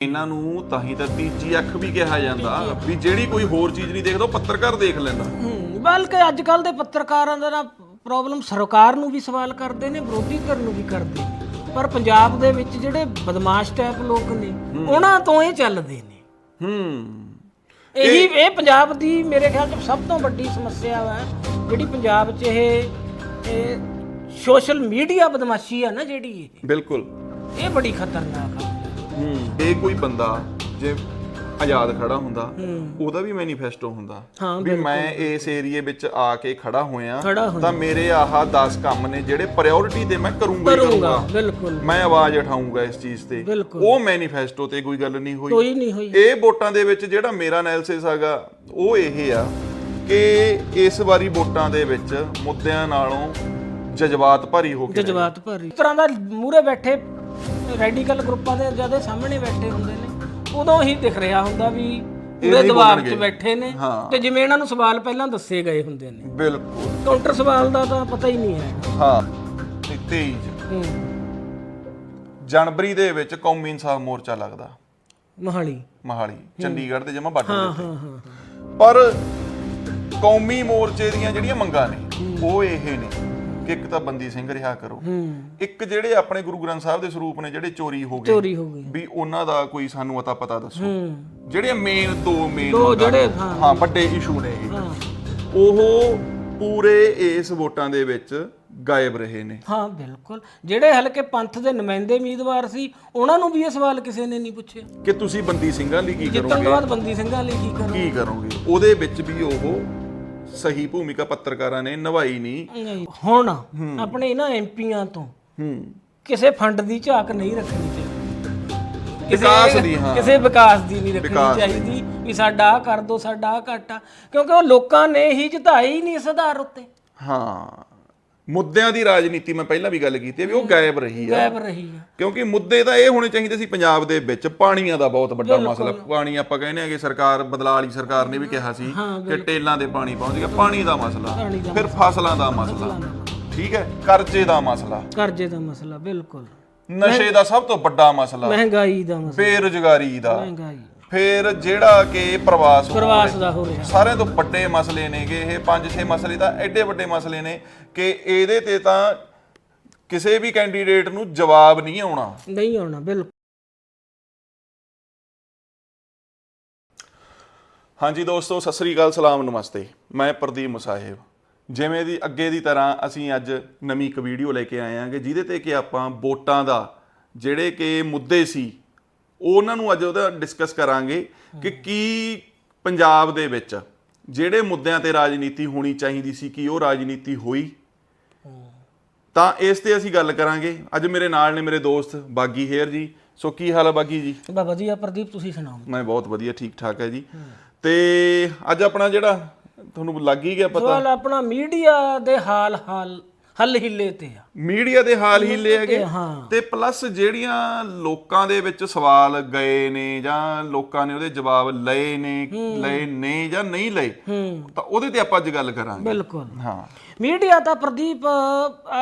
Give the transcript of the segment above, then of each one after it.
ਇਹਨਾਂ ਨੂੰ ਤਾਂ ਹੀ ਤਾਂ ਤੀਜੀ ਅੱਖ ਵੀ ਕਿਹਾ ਜਾਂਦਾ ਵੀ ਜਿਹੜੀ ਕੋਈ ਹੋਰ ਚੀਜ਼ ਨਹੀਂ ਦੇਖਦਾ ਉਹ ਪੱਤਰਕਾਰ ਦੇਖ ਲੈਂਦਾ। ਹੂੰ ਬਲਕਿ ਅੱਜ ਕੱਲ ਦੇ ਪੱਤਰਕਾਰਾਂ ਦਾ ਨਾ ਪ੍ਰੋਬਲਮ ਸਰਕਾਰ ਨੂੰ ਵੀ ਸਵਾਲ ਕਰਦੇ ਨੇ ਵਿਰੋਧੀ ਧਿਰ ਨੂੰ ਵੀ ਕਰਦੇ ਨੇ। ਪਰ ਪੰਜਾਬ ਦੇ ਵਿੱਚ ਜਿਹੜੇ ਬਦਮਾਸ਼ ਟਾਈਪ ਲੋਕ ਨੇ ਉਹਨਾਂ ਤੋਂ ਇਹ ਚੱਲਦੇ ਨੇ। ਹੂੰ। ਇਹੀ ਇਹ ਪੰਜਾਬ ਦੀ ਮੇਰੇ ਖਿਆਲ 'ਚ ਸਭ ਤੋਂ ਵੱਡੀ ਸਮੱਸਿਆ ਹੈ ਜਿਹੜੀ ਪੰਜਾਬ 'ਚ ਇਹ ਇਹ ਸੋਸ਼ਲ ਮੀਡੀਆ ਬਦਮਾਸ਼ੀ ਆ ਨਾ ਜਿਹੜੀ ਇਹ। ਬਿਲਕੁਲ। ਇਹ ਬੜੀ ਖਤਰਨਾਕ ਆ। ਇਹ ਕੋਈ ਬੰਦਾ ਜੇ ਆਜ਼ਾਦ ਖੜਾ ਹੁੰਦਾ ਉਹਦਾ ਵੀ ਮੈਨੀਫੈਸਟੋ ਹੁੰਦਾ। ਵੀ ਮੈਂ ਇਸ ਏਰੀਏ ਵਿੱਚ ਆ ਕੇ ਖੜਾ ਹੋਇਆ ਤਾਂ ਮੇਰੇ ਆਹ 10 ਕੰਮ ਨੇ ਜਿਹੜੇ ਪ੍ਰਾਇੋਰਟੀ ਤੇ ਮੈਂ ਕਰੂੰਗਾ ਕਰੂੰਗਾ ਬਿਲਕੁਲ। ਮੈਂ ਆਵਾਜ਼ ਉਠਾਊਂਗਾ ਇਸ ਚੀਜ਼ ਤੇ। ਉਹ ਮੈਨੀਫੈਸਟੋ ਤੇ ਕੋਈ ਗੱਲ ਨਹੀਂ ਹੋਈ। ਕੋਈ ਨਹੀਂ ਹੋਈ। ਇਹ ਵੋਟਾਂ ਦੇ ਵਿੱਚ ਜਿਹੜਾ ਮੇਰਾ ਐਨਾਲਿਸਿਸ ਹੈਗਾ ਉਹ ਇਹ ਆ ਕਿ ਇਸ ਵਾਰੀ ਵੋਟਾਂ ਦੇ ਵਿੱਚ ਮੁੱਦਿਆਂ ਨਾਲੋਂ ਜਜ਼ਬਾਤ ਭਰੀ ਹੋ ਕੇ ਜਜ਼ਬਾਤ ਭਰੀ। ਇਸ ਤਰ੍ਹਾਂ ਦਾ ਮੂਰੇ ਬੈਠੇ ਰੈਡੀਕਲ ਗਰੁੱਪਾਂ ਦੇ ਜਦੇ ਸਾਹਮਣੇ ਬੈਠੇ ਹੁੰਦੇ ਨੇ ਉਦੋਂ ਹੀ ਦਿਖ ਰਿਹਾ ਹੁੰਦਾ ਵੀ ਪੂਰੇ ਦਬਾਅ 'ਚ। ਬੈਠੇ ਨੇ। ਤੇ ਜਿਵੇਂ ਇਹਨਾਂ ਨੂੰ ਸਵਾਲ ਪਹਿਲਾਂ ਦੱਸੇ ਗਏ ਹੁੰਦੇ ਨੇ। ਬਿਲਕੁਲ। ਕਾਊਂਟਰ ਸਵਾਲ ਦਾ ਤਾਂ ਪਤਾ ਹੀ ਨਹੀਂ ਹੈ। ਹਾਂ ਤੇ 23 ਚ ਹੂੰ। ਜਨਵਰੀ ਦੇ ਵਿੱਚ ਕੌਮੀ ਇਨਸਾਫ ਮੋਰਚਾ ਲੱਗਦਾ। ਮਹਾਲੀ। ਮਹਾਲੀ ਚੰਡੀਗੜ੍ਹ ਦੇ ਜਮਾ ਬਾਰਡਰ ਦੇ ਉੱਤੇ। ਪਰ ਕੌਮੀ ਮੋਰਚੇ ਦੀਆਂ ਜਿਹੜੀਆਂ ਮੰਗਾਂ ਨੇ ਉਹ ਇਹ ਨੇ ਇੱਕ ਤਾਂ ਬੰਦੀ ਸਿੰਘ ਰਿਹਾ ਕਰੋ। ਇੱਕ ਜਿਹੜੇ ਆਪਣੇ ਗੁਰੂ ਗ੍ਰੰਥ ਸਾਹਿਬ ਦੇ ਸਰੂਪ ਨੇ ਜਿਹੜੇ ਚੋਰੀ ਹੋ ਗਏ ਚੋਰੀ ਹੋ ਗਈ ਵੀ ਉਹਨਾਂ ਦਾ ਕੋਈ ਸਾਨੂੰ ਅਤਾ ਪਤਾ ਦੱਸੋ। ਜਿਹੜੇ ਮੇਨ ਦੋ ਮੇਨ ਦੋ ਜਿਹੜੇ ਹਾਂ। ਵੱਡੇ ਇਸ਼ੂ ਨੇ ਉਹ ਪੂਰੇ ਇਸ ਵੋਟਾਂ ਦੇ ਵਿੱਚ ਗਾਇਬ ਰਹੇ ਨੇ। ਹਾਂ ਬਿਲਕੁਲ। ਜਿਹੜੇ ਹਲਕੇ ਪੰਥ ਦੇ ਨੁਮਾਇੰਦੇ ਉਮੀਦਵਾਰ ਸੀ ਉਹਨਾਂ ਨੂੰ ਵੀ ਇਹ ਸਵਾਲ ਕਿਸੇ ਨੇ ਨਹੀਂ ਪੁੱਛਿਆ। ਕਿ ਤੁਸੀਂ ਬੰਦੀ ਸਿੰਘਾਂ ਲਈ ਕੀ ਜਿੱਤਣ ਕਰੋਗੇ? ਤੋਂ ਬਾਅਦ ਬੰਦੀ ਸਿੰਘਾਂ ਲਈ ਕੀ ਕਰੋ ਕੀ ਕਰੋਗੇ? ਉਹਦੇ ਵਿੱਚ ਵੀ ਉਹ ਸਹੀ ਭੂਮਿਕਾ ਪੱਤਰਕਾਰਾਂ ਨੇ ਨਿਭਾਈ ਨਹੀਂ ਨਹੀਂ, ਹੁਣ ਆਪਣੇ ਇਹਨਾਂ ਐਮਪੀਆਂ ਤੋਂ ਹੂੰ। ਕਿਸੇ ਫੰਡ ਦੀ ਝਾਕ ਨਹੀਂ ਰੱਖਣੀ ਚਾਹੀਦੀ। ਕਿਸੇ- ਵਿਕਾਸ ਦੀ, ਹਾਂ। ਕਿਸੇ ਵਿਕਾਸ ਦੀ ਨਹੀਂ ਰੱਖਣੀ ਦੀ। ਚਾਹੀਦੀ ਵੀ ਸਾਡਾ ਆਹ ਕਰ ਦੋ ਸਾਡਾ ਆਹ ਘਾਟਾ। ਕਿਉਂਕਿ ਉਹ ਲੋਕਾਂ ਨੇ ਹੀ ਜਿਤਾਈ ਹੀ ਨਹੀਂ ਇਸ ਆਧਾਰ ਉੱਤੇ। ਹਾਂ। ਮੁੱਦਿਆਂ ਦੀ ਰਾਜਨੀਤੀ ਮੈਂ ਪਹਿਲਾਂ ਵੀ ਗੱਲ ਕੀਤੀ ਹੈ ਵੀ ਉਹ ਗਾਇਬ ਰਹੀ ਆ ਗਾਇਬ ਰਹੀ ਆ ਕਿਉਂਕਿ ਮੁੱਦੇ ਤਾਂ ਇਹ ਹੋਣੇ ਚਾਹੀਦੇ ਸੀ ਪੰਜਾਬ ਦੇ ਵਿੱਚ ਪਾਣੀਆਂ ਦਾ ਬਹੁਤ ਵੱਡਾ ਮਸਲਾ। ਪਾਣੀ ਆਪਾਂ ਕਹਿੰਦੇ ਆ ਕਿ ਸਰਕਾਰ ਬਦਲਾਅ ਵਾਲੀ ਸਰਕਾਰ ਨੇ ਵੀ ਕਿਹਾ ਸੀ ਕਿ ਟੇਲਾਂ ਦੇ ਪਾਣੀ ਪਹੁੰਚ ਗਿਆ ਪਾਣੀ ਦਾ ਮਸਲਾ ਫਿਰ ਫਸਲਾਂ ਦਾ ਮਸਲਾ। ਠੀਕ ਹੈ ਕਰਜ਼ੇ ਦਾ ਮਸਲਾ। ਕਰਜ਼ੇ ਦਾ ਮਸਲਾ ਬਿਲਕੁਲ। ਨਸ਼ੇ ਦਾ ਸਭ ਤੋਂ ਵੱਡਾ ਮਸਲਾ। ਮਹਿੰਗਾਈ ਦਾ ਮਸਲਾ। ਬੇਰੁਜ਼ਗਾਰੀ ਦਾ। ਮਹਿੰਗਾਈ। ਫਿਰ ਜਿਹੜਾ ਕਿ ਪ੍ਰਵਾਸ ਹੋ ਪ੍ਰਵਾਸ ਦਾ ਹੋ ਰਿਹਾ। ਸਾਰਿਆਂ ਤੋਂ ਵੱਡੇ ਮਸਲੇ ਨੇਗੇ ਇਹ ਪੰਜ ਛੇ ਮਸਲੇ ਤਾਂ ਐਡੇ ਵੱਡੇ ਮਸਲੇ ਨੇ ਕਿ ਇਹਦੇ ਤੇ ਤਾਂ ਕਿਸੇ ਵੀ ਕੈਂਡੀਡੇਟ ਨੂੰ ਜਵਾਬ ਨਹੀਂ ਆਉਣਾ। ਨਹੀਂ ਆਉਣਾ ਬਿਲਕੁਲ। ਹਾਂਜੀ ਦੋਸਤੋ ਸਤਿ ਸ੍ਰੀ ਅਕਾਲ ਸਲਾਮ ਨਮਸਤੇ। ਮੈਂ ਪ੍ਰਦੀਪ ਮੁਸਾਹਿਬ। ਜਿਵੇਂ ਦੀ ਅੱਗੇ ਦੀ ਤਰ੍ਹਾਂ ਅਸੀਂ ਅੱਜ ਨਵੀਂ ਇੱਕ ਵੀਡੀਓ ਲੈ ਕੇ ਆਏ ਆਂਗੇ ਜਿਹਦੇ ਤੇ ਕਿ ਆਪਾਂ ਵੋਟਾਂ ਦਾ ਜਿਹੜੇ ਕਿ ਮੁੱਦੇ ਸੀ ਉਹਨਾਂ ਨੂੰ ਅੱਜ ਉਹਦਾ ਡਿਸਕਸ ਕਰਾਂਗੇ ਕਿ ਕੀ ਪੰਜਾਬ ਦੇ ਵਿੱਚ ਜਿਹੜੇ ਮੁੱਦਿਆਂ ਤੇ ਰਾਜਨੀਤੀ ਹੋਣੀ ਚਾਹੀਦੀ ਸੀ ਕਿ ਉਹ ਰਾਜਨੀਤੀ ਹੋਈ। ਤਾਂ ਇਸ ਤੇ ਅਸੀਂ ਗੱਲ ਕਰਾਂਗੇ। ਅੱਜ ਮੇਰੇ ਨਾਲ ਨੇ ਮੇਰੇ ਦੋਸਤ ਬਾਗੀ ਹੇਅਰ ਜੀ। ਸੋ ਕੀ ਹਾਲ ਹੈ ਬਾਗੀ ਜੀ? ਬਾ ਵਧੀਆ ਪ੍ਰਦੀਪ ਤੁਸੀਂ ਸੁਣਾਓ? ਮੈਂ ਬਹੁਤ ਵਧੀਆ ਠੀਕ ਠਾਕ ਹੈ ਜੀ। ਤੇ ਅੱਜ ਆਪਣਾ ਜਿਹੜਾ ਤੁਹਾਨੂੰ ਲੱਗ ਹੀ ਗਿਆ ਪਤਾ। ਸਵਾਲ ਆਪਣਾ ਮੀਡੀਆ ਦੇ ਹਾਲ ਹਾਲ ਹੱਲ ਹਿੱਲੇ ਤੇ ਆ। ਮੀਡੀਆ ਦੇ ਹਾਲ ਹੀ ਲੈ ਹੈਗੇ। ਹਾਂ। ਤੇ ਪਲੱਸ ਜਿਹੜੀਆਂ ਲੋਕਾਂ ਦੇ ਵਿੱਚ ਸਵਾਲ ਗਏ ਨੇ ਜਾਂ ਲੋਕਾਂ ਨੇ ਉਹਦੇ ਜਵਾਬ ਲਏ ਨੇ ਲਏ ਨੇ ਜਾਂ ਨਹੀਂ ਲਏ ਹੂੰ। ਤਾਂ ਉਹਦੇ ਤੇ ਆਪਾਂ ਅੱਜ ਗੱਲ ਕਰਾਂਗੇ। ਬਿਲਕੁਲ। ਹਾਂ। ਮੀਡੀਆ ਤਾਂ ਪ੍ਰਦੀਪ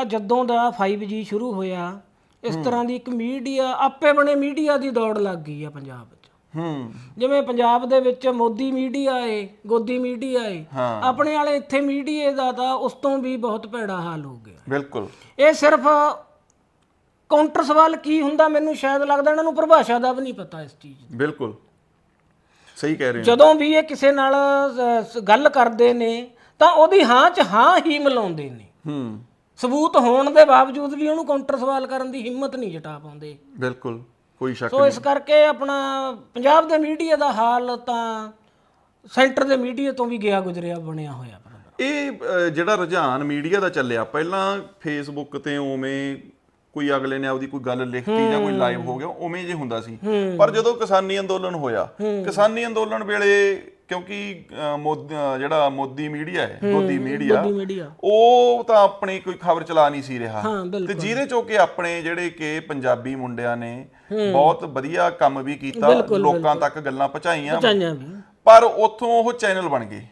ਜਦੋਂ ਦਾ 5G ਸ਼ੁਰੂ ਹੋਇਆ ਇਸ ਤਰ੍ਹਾਂ ਦੀ ਇੱਕ ਮੀਡੀਆ ਆਪੇ ਬਣੇ ਮੀਡੀਆ ਦੀ ਦੌੜ ਲੱਗ ਗਈ ਆ ਪੰਜਾਬ ਹੂੰ। ਜਿਵੇਂ ਪੰਜਾਬ ਦੇ ਵਿੱਚ ਮੋਦੀ ਮੀਡੀਆ ਏ ਗੋਦੀ ਮੀਡੀਆ ਏ। ਆਪਣੇ ਵਾਲੇ ਇੱਥੇ ਮੀਡੀਏ ਦਾ ਤਾਂ ਉਸ ਤੋਂ ਵੀ ਬਹੁਤ ਭੈੜਾ ਹਾਲ ਹੋ ਗਿਆ। ਬਿਲਕੁਲ। ਇਹ ਸਿਰਫ ਕਾਊਂਟਰ ਸਵਾਲ ਕੀ ਹੁੰਦਾ ਮੈਨੂੰ ਸ਼ਾਇਦ ਲੱਗਦਾ ਇਹਨਾਂ ਨੂੰ ਪਰਿਭਾਸ਼ਾ ਦਾ ਵੀ ਨਹੀਂ ਪਤਾ ਇਸ ਚੀਜ਼ ਦੀ। ਬਿਲਕੁਲ। ਸਹੀ ਕਹਿ ਰਹੇ ਹੋ। ਜਦੋਂ ਵੀ ਇਹ ਕਿਸੇ ਨਾਲ ਗੱਲ ਕਰਦੇ ਨੇ ਤਾਂ ਉਹਦੀ ਹਾਂ 'ਚ ਹਾਂ ਹੀ ਮਿਲਾਉਂਦੇ ਨੇ। ਹੂੰ। ਸਬੂਤ ਹੋਣ ਦੇ ਬਾਵਜੂਦ ਵੀ ਉਹਨੂੰ ਕਾਊਂਟਰ ਸਵਾਲ ਕਰਨ ਦੀ ਹਿੰਮਤ ਨਹੀਂ ਜਟਾ ਪਾਉਂਦੇ। ਬਿਲਕੁਲ। ਕੋਈ ਸ਼ੱਕ ਸੋ ਇਸ ਕਰਕੇ ਆਪਣਾ ਪੰਜਾਬ ਦੇ ਮੀਡੀਆ ਦਾ ਹਾਲ ਤਾਂ ਸੈਂਟਰ ਦੇ ਮੀਡੀਆ ਤੋਂ ਵੀ ਗਿਆ ਗੁਜ਼ਰਿਆ ਬਣਿਆ ਹੋਇਆ ਇਹ ਜਿਹੜਾ ਰੁਝਾਨ ਮੀਡੀਆ ਦਾ ਚੱਲਿਆ ਪਹਿਲਾਂ ਫੇਸਬੁੱਕ ਤੇ ਉਵੇਂ ਕੋਈ ਅਗਲੇ ਨੇ ਆਪਦੀ ਕੋਈ ਗੱਲ ਲਿਖਤੀ ਜਾਂ ਕੋਈ ਲਾਈਵ ਹੋ ਗਿਆ ਉਵੇਂ ਜੇ ਹੁੰਦਾ ਸੀ। ਪਰ ਜਦੋਂ ਕਿਸਾਨੀ ਅੰਦੋਲਨ ਹੋਇਆ ਕਿਸਾਨੀ ਅੰਦੋਲਨ ਵੇਲੇ ਕਿਉਂਕਿ ਜਿਹੜਾ ਮੋਦੀ ਮੀਡੀਆ ਹੈ ਮੋਦੀ ਮੀਡੀਆ ਉਹ ਤਾਂ ਆਪਣੀ ਕੋਈ ਖਬਰ ਚਲਾ ਨਹੀਂ ਸੀ ਰਿਹਾ। ਤੇ ਜਿਹਦੇ ਚੋਂ ਕਿ ਆਪਣੇ ਜਿਹੜੇ ਕਿ ਪੰਜਾਬੀ ਮੁੰਡਿਆਂ ਨੇ ਬਹੁਤ ਵਧੀਆ ਕੰਮ ਵੀ ਕੀਤਾ ਲੋਕਾਂ ਤੱਕ ਗੱਲਾਂ ਪਹੁੰਚਾਈਆਂ। ਵੀ ਪਰ ਉੱਥੋਂ ਉਹ ਚੈਨਲ ਬਣ ਗਏ।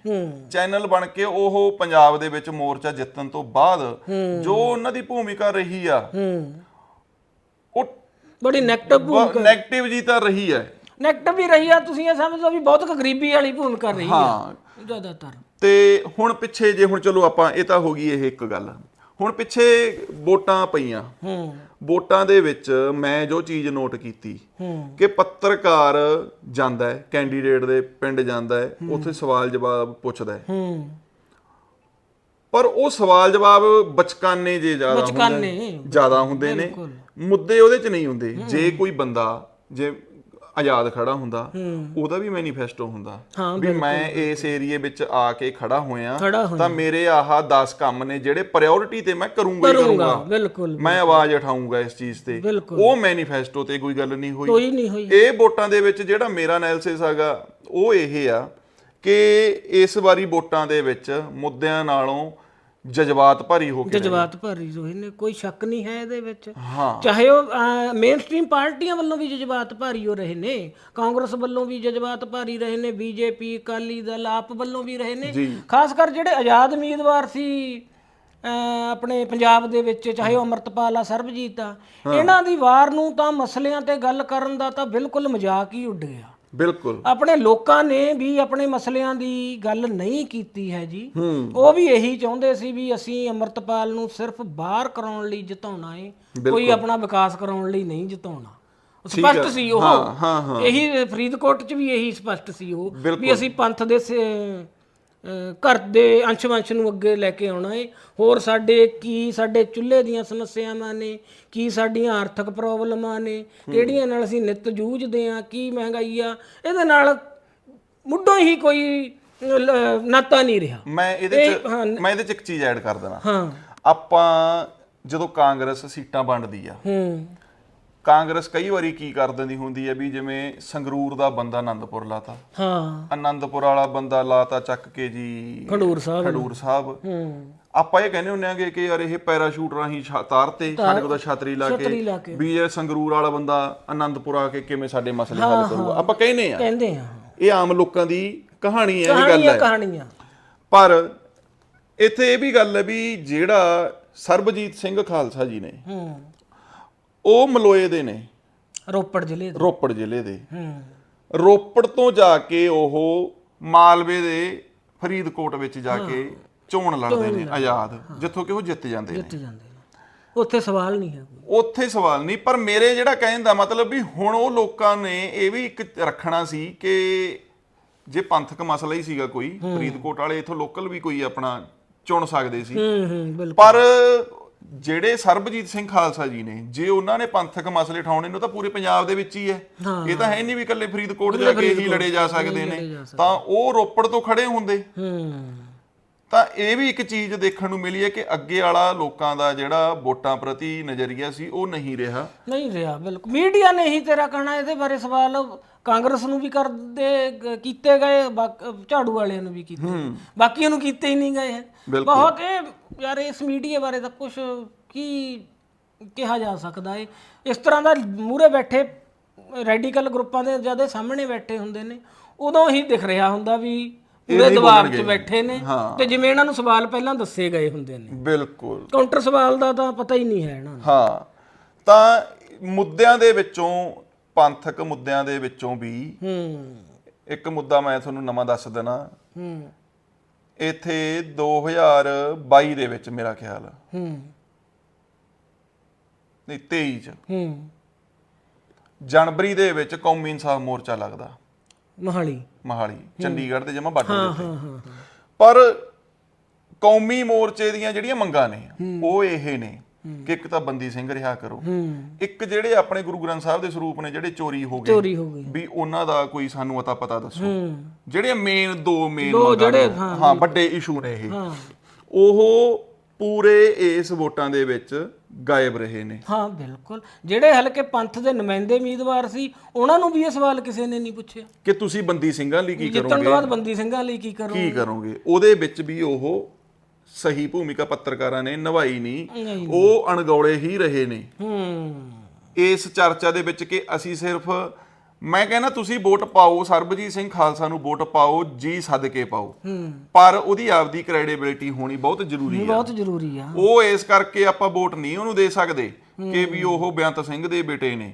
ਚੈਨਲ ਬਣ ਕੇ ਉਹ ਪੰਜਾਬ ਦੇ ਵਿੱਚ ਮੋਰਚਾ ਜਿੱਤਣ ਤੋਂ ਬਾਅਦ ਜੋ ਉਹਨਾਂ ਦੀ ਭੂਮਿਕਾ ਰਹੀ ਆ ਉਹ ਬੜੀ ਨੈਗੇਟਿਵ ਨੈਗੇਟਿਵ ਜੀ ਤਾਂ ਰਹੀ ਹੈ। ਨੈਗੇਟਿਵ ਵੀ ਰਹੀ ਆ ਤੁਸੀਂ ਇਹ ਸਮਝ ਲਓ ਵੀ ਬਹੁਤ ਗਰੀਬੀ ਵਾਲੀ ਭੂਮਿਕਾ ਰਹੀ ਆ। ਹਾਂ। ਜ਼ਿਆਦਾਤਰ। ਤੇ ਹੁਣ ਪਿੱਛੇ ਜੇ ਹੁਣ ਚਲੋ ਆਪਾਂ ਇਹ ਤਾਂ ਹੋ ਗਈ ਇਹ ਇੱਕ ਗੱਲ। ਹੁਣ ਪਿੱਛੇ ਵੋਟਾਂ ਪਈਆਂ। ਹੂੰ। ਵੋਟਾਂ ਦੇ ਵਿੱਚ ਮੈਂ ਜੋ ਚੀਜ਼ ਨੋਟ ਕੀਤੀ ਕਿ ਪੱਤਰਕਾਰ ਜਾਂਦਾ ਹੈ ਕੈਂਡੀਡੇਟ ਦੇ ਪਿੰਡ ਜਾਂਦਾ ਹੈ ਉੱਥੇ ਸਵਾਲ ਜਵਾਬ ਪੁੱਛਦਾ ਹੈ। ਪਰ ਉਹ ਸਵਾਲ ਜਵਾਬ ਬਚਕਾਨੇ ਜੇ ਜ਼ਿਆਦਾ ਹੁੰਦੇ ਬਚਕਾਨੇ, ਜ਼ਿਆਦਾ ਹੁੰਦੇ ਨੇ। ਮੁੱਦੇ ਉਹਦੇ 'ਚ ਨਹੀਂ ਹੁੰਦੇ। ਜੇ ਕੋਈ ਬੰਦਾ ਜੇ ਆਜ਼ਾਦ ਖੜਾ ਹੁੰਦਾ ਉਹਦਾ ਵੀ ਮੈਨੀਫੈਸਟੋ ਹੁੰਦਾ। ਵੀ ਮੈਂ ਇਸ ਏਰੀਏ ਵਿੱਚ ਆ ਕੇ ਖੜਾ ਹੋਇਆ। ਤਾਂ ਮੇਰੇ ਆਹ 10 ਕੰਮ ਨੇ ਜਿਹੜੇ ਪ੍ਰਾਇੋਰਟੀ ਤੇ ਮੈਂ ਕਰੂੰਗਾ ਹੀ ਕਰੂੰਗਾ ਬਿਲਕੁਲ ਮੈਂ ਆਵਾਜ਼ ਉਠਾਊਂਗਾ ਇਸ ਚੀਜ਼ ਤੇ। ਉਹ ਮੈਨੀਫੈਸਟੋ ਤੇ ਕੋਈ ਗੱਲ ਨਹੀਂ ਹੋਈ। ਕੋਈ ਨਹੀਂ ਹੋਈ। ਇਹ ਵੋਟਾਂ ਦੇ ਵਿੱਚ ਜਿਹੜਾ ਮੇਰਾ ਐਨਾਲਿਸਿਸ ਹੈਗਾ ਉਹ ਇਹ ਆ ਕਿ ਇਸ ਵਾਰੀ ਵੋਟਾਂ ਦੇ ਵਿੱਚ ਮੁੱਦਿਆਂ ਨਾਲੋਂ ਜਜ਼ਬਾਤ ਭਰੀ ਹੋ ਕੇ ਜਜ਼ਬਾਤ ਭਰੀ ਹੋਏ ਨੇ ਕੋਈ ਸ਼ੱਕ ਨਹੀਂ ਹੈ ਇਹਦੇ ਵਿੱਚ। ਹਾਂ। ਚਾਹੇ ਉਹ ਮੇਨ ਸਟ੍ਰੀਮ ਪਾਰਟੀਆਂ ਵੱਲੋਂ ਵੀ ਜਜ਼ਬਾਤ ਭਾਰੀ ਹੋ ਰਹੇ ਨੇ ਕਾਂਗਰਸ ਵੱਲੋਂ ਵੀ ਜਜ਼ਬਾਤ ਭਾਰੀ ਰਹੇ ਨੇ ਬੀਜੇਪੀ ਅਕਾਲੀ ਦਲ ਆਪ ਵੱਲੋਂ ਵੀ ਰਹੇ ਨੇ। ਖਾਸ ਕਰ ਜਿਹੜੇ ਆਜ਼ਾਦ ਉਮੀਦਵਾਰ ਸੀ ਆਪਣੇ ਪੰਜਾਬ ਦੇ ਵਿੱਚ ਚਾਹੇ ਉਹ ਅਮਰਤਪਾਲ ਆ ਸਰਬਜੀਤ ਆ ਇਹਨਾਂ ਦੀ ਵਾਰ ਨੂੰ ਤਾਂ ਮਸਲਿਆਂ ਤੇ ਗੱਲ ਕਰਨ ਦਾ ਤਾਂ ਬਿਲਕੁਲ ਮਜ਼ਾਕ ਹੀ ਉੱਡ ਗਿਆ। ਬਿਲਕੁਲ। ਆਪਣੇ ਲੋਕਾਂ ਨੇ ਵੀ ਆਪਣੇ ਮਸਲਿਆਂ ਦੀ ਗੱਲ ਨਹੀਂ ਕੀਤੀ ਹੈ ਜੀ। ਉਹ ਵੀ ਇਹੀ ਚਾਹੁੰਦੇ ਸੀ ਵੀ ਅਸੀਂ ਅਮਰਤਪਾਲ ਨੂੰ ਸਿਰਫ ਬਾਹਰ ਕਰਾਉਣ ਲਈ ਜਿਤਾਉਣਾ ਹੈ ਕੋਈ ਆਪਣਾ ਵਿਕਾਸ ਕਰਾਉਣ ਲਈ ਨਹੀਂ ਜਿਤਾਉਣਾ। ਸਪਸ਼ਟ ਸੀ ਉਹ। ਹਾਂ ਹਾਂ ਇਹੀ ਫਰੀਦਕੋਟ 'ਚ ਵੀ ਇਹੀ ਸਪਸ਼ਟ ਸੀ ਉਹ। ਵੀ ਅਸੀਂ ਪੰਥ ਦੇ ਘਰ ਦੇ ਅੰਸ਼-ਵੰਸ਼ ਨੂੰ ਅੱਗੇ ਲੈ ਕੇ ਆਉਣਾ ਹੈ ਹੋਰ ਸਾਡੇ ਕੀ ਸਾਡੇ ਚੁੱਲ੍ਹੇ ਦੀਆਂ ਸਮੱਸਿਆਵਾਂ ਨੇ ਕੀ ਸਾਡੀਆਂ ਆਰਥਿਕ ਪ੍ਰੋਬਲਮਾਂ ਨੇ ਕਿਹੜੀਆਂ ਨਾਲ ਅਸੀਂ ਨਿਤ ਜੂਝਦੇ ਆ ਕੀ ਮਹਿੰਗਾਈ ਆ ਇਹਦੇ ਨਾਲ ਮੁੱਢੋਂ ਹੀ ਕੋਈ ਨਾਤਾ ਨਹੀਂ ਰਿਹਾ। ਮੈਂ ਇਹਦੇ ਇਹ- ਚ। ਮੈਂ ਇਹਦੇ ਚ ਇੱਕ ਚੀਜ਼ ਐਡ ਕਰ ਦੇਣਾ ਹਾਂ। ਆਪਾਂ ਜਦੋਂ ਕਾਂਗਰਸ ਸੀਟਾਂ ਵੰਡਦੀ ਆ ਹੂੰ। ਕਾਂਗਰਸ ਕਈ ਵਾਰੀ ਕੀ ਕਰ ਦਿੰਦੀ ਹੁੰਦੀ ਹੈ ਵੀ ਜਿਵੇਂ ਸੰਗਰੂਰ ਦਾ ਬੰਦਾ ਆਨੰਦਪੁਰ ਲਾਤਾ। ਹਾਂ। ਆਨੰਦਪੁਰ ਵਾਲਾ ਬੰਦਾ ਲਾਤਾ ਚੱਕ ਕੇ ਜੀ ਖਡੂਰ ਸਾਹਿਬ। ਖਡੂਰ ਸਾਹਿਬ। ਹੂੰ। ਆਪਾਂ ਇਹ ਕਹਿੰਦੇ ਹੁੰਦੇ ਆਂਗੇ ਕਿ ਯਾਰ ਇਹ ਪੈਰਾਸ਼ੂਟ ਰਾਹੀਂ ਛਾ- ਤਾਰਤੇ ਸਾਡੇ ਕੋਲ ਤਾਂ ਛਤਰੀ ਲਾ ਕੇ। ਵੀ ਇਹ ਸੰਗਰੂਰ ਵਾਲਾ ਬੰਦਾ ਆਨੰਦਪੁਰ ਆ ਕੇ ਕਿਵੇਂ ਸਾਡੇ ਮਸਲੇ ਹੱਲ ਕਰੂਗਾ। ਆਪਾਂ ਕਹਿੰਦੇ ਆ ਕਹਿੰਦੇ ਆ ਇਹ ਆਮ ਲੋਕਾਂ ਦੀ ਕਹਾਣੀ ਹੈ ਇਹ ਗੱਲ ਹੈ। ਕਹਾਣੀਆਂ। ਪਰ ਇੱਥੇ ਇਹ ਵੀ ਗੱਲ ਹੈ ਵੀ ਜਿਹੜਾ ਸਰਬਜੀਤ ਸਿੰਘ ਖਾਲਸਾ ਜੀ ਨੇ ਹੂੰ। ਉਹ ਮਲੋਏ ਦੇ ਨੇ। ਰੋਪੜ ਜ਼ਿਲ੍ਹੇ ਦੇ। ਰੋਪੜ ਜ਼ਿਲ੍ਹੇ ਦੇ। ਹੂੰ। ਰੋਪੜ ਤੋਂ ਜਾ ਕੇ ਉਹ ਮਾਲਵੇ ਦੇ ਫਰੀਦਕੋਟ ਵਿੱਚ ਜਾ ਕੇ ਚੋਣ ਲੜਦੇ ਨੇ ਆਜ਼ਾਦ। ਜਿੱਥੋਂ ਕਿ ਉਹ ਜਿੱਤ ਜਾਂਦੇ ਨੇ। ਜਿੱਤ ਜਾਂਦੇ ਨੇ। ਉੱਥੇ ਸਵਾਲ ਨਹੀਂ ਹੈ ਉੱਥੇ ਸਵਾਲ ਨਹੀਂ ਪਰ ਮੇਰੇ ਜਿਹੜਾ ਕਹਿਣ ਦਾ ਮਤਲਬ ਵੀ ਹੁਣ ਉਹ ਲੋਕਾਂ ਨੇ ਇਹ ਵੀ ਇੱਕ ਰੱਖਣਾ ਸੀ ਕਿ ਜੇ ਪੰਥਕ ਮਸਲਾ ਹੀ ਸੀਗਾ ਕੋਈ ਫਰੀਦਕੋਟ ਵਾਲੇ ਇਥੋਂ ਲੋਕਲ ਵੀ ਕੋਈ ਆਪਣਾ ਚੁਣ ਸਕਦੇ ਸੀ। ਹੂੰ ਹੂੰ ਬਿਲਕੁਲ। ਪਰ ਜਿਹੜੇ ਸਰਬਜੀਤ ਸਿੰਘ ਖਾਲਸਾ ਜੀ ਨੇ ਜੇ ਉਹਨਾਂ ਨੇ ਪੰਥਕ ਮਸਲੇ ਠਾਉਣੇ ਨੇ ਤਾਂ ਪੂਰੇ ਪੰਜਾਬ ਦੇ ਵਿੱਚ ਹੀ ਹੈ। ਇਹ ਤਾਂ ਹੈ ਨਹੀਂ ਵੀ ਇਕੱਲੇ ਫਰੀਦਕੋਟ ਜਾ ਕੇ ਹੀ ਲੜੇ ਜਾ ਸਕਦੇ ਨੇ। ਤਾਂ ਉਹ ਰੋਪੜ ਤੋਂ ਖੜੇ ਹੁੰਦੇ। ਤਾਂ ਇਹ ਵੀ ਇੱਕ ਚੀਜ਼ ਦੇਖਣ ਨੂੰ ਮਿਲੀ ਹੈ ਕਿ ਅੱਗੇ ਵਾਲਾ ਲੋਕਾਂ ਦਾ ਜਿਹੜਾ ਵੋਟਾਂ ਪ੍ਰਤੀ ਨਜ਼ਰੀਆ ਸੀ ਉਹ ਨਹੀਂ ਰਿਹਾ। ਨਹੀਂ ਰਿਹਾ ਬਿਲਕੁਲ। ਮੀਡੀਆ ਨੇ ਹੀ ਤੇਰਾ ਕਹਿਣਾ ਇਹਦੇ ਬਾਰੇ ਸਵਾਲ ਕਾਂਗਰਸ ਨੂੰ ਵੀ ਕਰਦੇ ਗ- ਕੀਤੇ ਗਏ ਬਾਕ- ਝਾੜੂ ਵਾਲਿਆਂ ਨੂੰ ਵੀ ਕੀਤੇ ਬਾਕੀਆਂ ਨੂੰ ਕੀਤੇ ਹੀ ਨਹੀਂ ਗਏ ਹੈ। ਬਿਲਕੁਲ। ਬਹੁਤ ਇਹ ਯਾਰ ਇਸ ਮੀਡੀਆ ਬਾਰੇ ਤਾਂ ਕੁਝ ਕੀ ਕਿਹਾ ਜਾ ਸਕਦਾ ਹੈ ਇਸ ਤਰ੍ਹਾਂ ਦਾ ਮੂਰੇ ਬੈਠੇ ਰੈਡੀਕਲ ਗਰੁੱਪਾਂ ਦੇ ਜਦੇ ਸਾਹਮਣੇ ਬੈਠੇ ਹੁੰਦੇ ਨੇ ਉਦੋਂ ਹੀ ਦਿਖ ਰਿਹਾ ਹੁੰਦਾ ਵੀ ਪੂਰੇ ਦਬਾਅ 'ਚ ਬੈਠੇ ਨੇ। ਤੇ ਜਿਵੇਂ ਇਹਨਾਂ ਨੂੰ ਸਵਾਲ ਪਹਿਲਾਂ ਦੱਸੇ ਗਏ ਹੁੰਦੇ ਨੇ। ਬਿਲਕੁਲ। ਕਾਊਂਟਰ ਸਵਾਲ ਦਾ ਤਾਂ ਪਤਾ ਹੀ ਨਹੀਂ ਹੈ ਇਹਨਾਂ ਨੂੰ। ਹਾਂ। ਤਾਂ ਮੁੱਦਿਆਂ ਦੇ ਵਿੱਚੋਂ ਪੰਥਕ ਮੁੱਦਿਆਂ ਦੇ ਵਿੱਚੋਂ ਵੀ ਹੂੰ। ਇੱਕ ਮੁੱਦਾ ਮੈਂ ਤੁਹਾਨੂੰ ਨਵਾਂ ਦੱਸ ਦੇਣਾ। ਹੂੰ। ਇੱਥੇ 2022 ਦੇ ਵਿੱਚ ਮੇਰਾ ਖਿਆਲ। ਹੂੰ। ਨਹੀਂ 23 ਚ। ਹੂੰ। ਜਨਵਰੀ ਦੇ ਵਿੱਚ ਕੌਮੀ ਇਨਸਾਫ ਮੋਰਚਾ ਲੱਗਦਾ। ਮਹਾਲੀ। ਮਹਾਲੀ ਚੰਡੀਗੜ੍ਹ ਦੇ ਜਮਾ ਬਾਰਡਰ ਦੇ ਉੱਤੇ। ਪਰ ਕੌਮੀ ਮੋਰਚੇ ਦੀਆਂ ਜਿਹੜੀਆਂ ਮੰਗਾਂ ਨੇ ਉਹ ਇਹ ਨੇ ਕਿ ਇੱਕ ਤਾਂ ਬੰਦੀ ਸਿੰਘ ਰਿਹਾ ਕਰੋ। ਇੱਕ ਜਿਹੜੇ ਆਪਣੇ ਗੁਰੂ ਗ੍ਰੰਥ ਸਾਹਿਬ ਦੇ ਸਰੂਪ ਨੇ ਜਿਹੜੇ ਚੋਰੀ ਹੋ ਗਏ ਚੋਰੀ ਹੋ ਗਈ ਵੀ ਉਹਨਾਂ ਦਾ ਕੋਈ ਸਾਨੂੰ ਅਤਾ ਪਤਾ ਦੱਸੋ। ਜਿਹੜੇ ਮੇਨ ਦੋ ਮੇਨ ਹਾਂ, ਵੱਡੇ ਇਸ਼ੂ ਨੇ ਇਹ। ਉਹ ਪੂਰੇ ਇਸ ਵੋਟਾਂ ਦੇ ਵਿੱਚ ਗਾਇਬ ਰਹੇ ਨੇ। ਹਾਂ ਬਿਲਕੁਲ। ਜਿਹੜੇ ਹਲਕੇ ਪੰਥ ਦੇ ਨੁਮਾਇੰਦੇ ਉਮੀਦਵਾਰ ਸੀ ਉਹਨਾਂ ਨੂੰ ਵੀ ਇਹ ਸਵਾਲ ਕਿਸੇ ਨੇ ਨਹੀਂ ਪੁੱਛਿਆ। ਕਿ ਤੁਸੀਂ ਬੰਦੀ ਸਿੰਘਾਂ ਲਈ ਕੀ ਜਿੱਤਣ ਕਰੋਗੇ? ਤੋਂ ਬਾਅਦ ਬੰਦੀ ਸਿੰਘਾਂ ਲਈ ਕੀ ਕਰੋ ਕੀ ਕਰੋਗੇ? ਉਹਦੇ ਵਿੱਚ ਵੀ ਉਹ ਸਹੀ ਭੂਮਿਕਾ ਪੱਤਰਕਾਰਾਂ ਨੇ ਨਿਭਾਈ ਨਹੀਂ। ਉਹ ਅਣਗੌਲੇ ਹੀ ਰਹੇ ਨੇ। ਹੂੰ। ਇਸ ਚਰਚਾ ਦੇ ਵਿੱਚ ਕਿ ਅਸੀਂ ਸਿਰਫ ਮੈਂ ਕਹਿੰਦਾ ਤੁਸੀਂ ਵੋਟ ਪਾਓ ਸਰਬਜੀਤ ਸਿੰਘ ਖਾਲਸਾ ਨੂੰ ਵੋਟ ਪਾਓ ਜੀ ਸਦਕੇ ਪਾਓ। ਪਰ ਉਹਦੀ ਆਪਦੀ ਕ੍ਰੈਡੀਬਿਲਿਟੀ ਹੋਣੀ ਬਹੁਤ ਜ਼ਰੂਰੀ ਆ। ਬਹੁਤ ਜ਼ਰੂਰੀ ਆ। ਉਹ ਇਸ ਕਰਕੇ ਆਪਾਂ ਵੋਟ ਨਹੀਂ ਉਹਨੂੰ ਦੇ ਸਕਦੇ ਕਿ ਵੀ ਉਹ ਬੇਅੰਤ ਸਿੰਘ ਦੇ ਬੇਟੇ ਨੇ।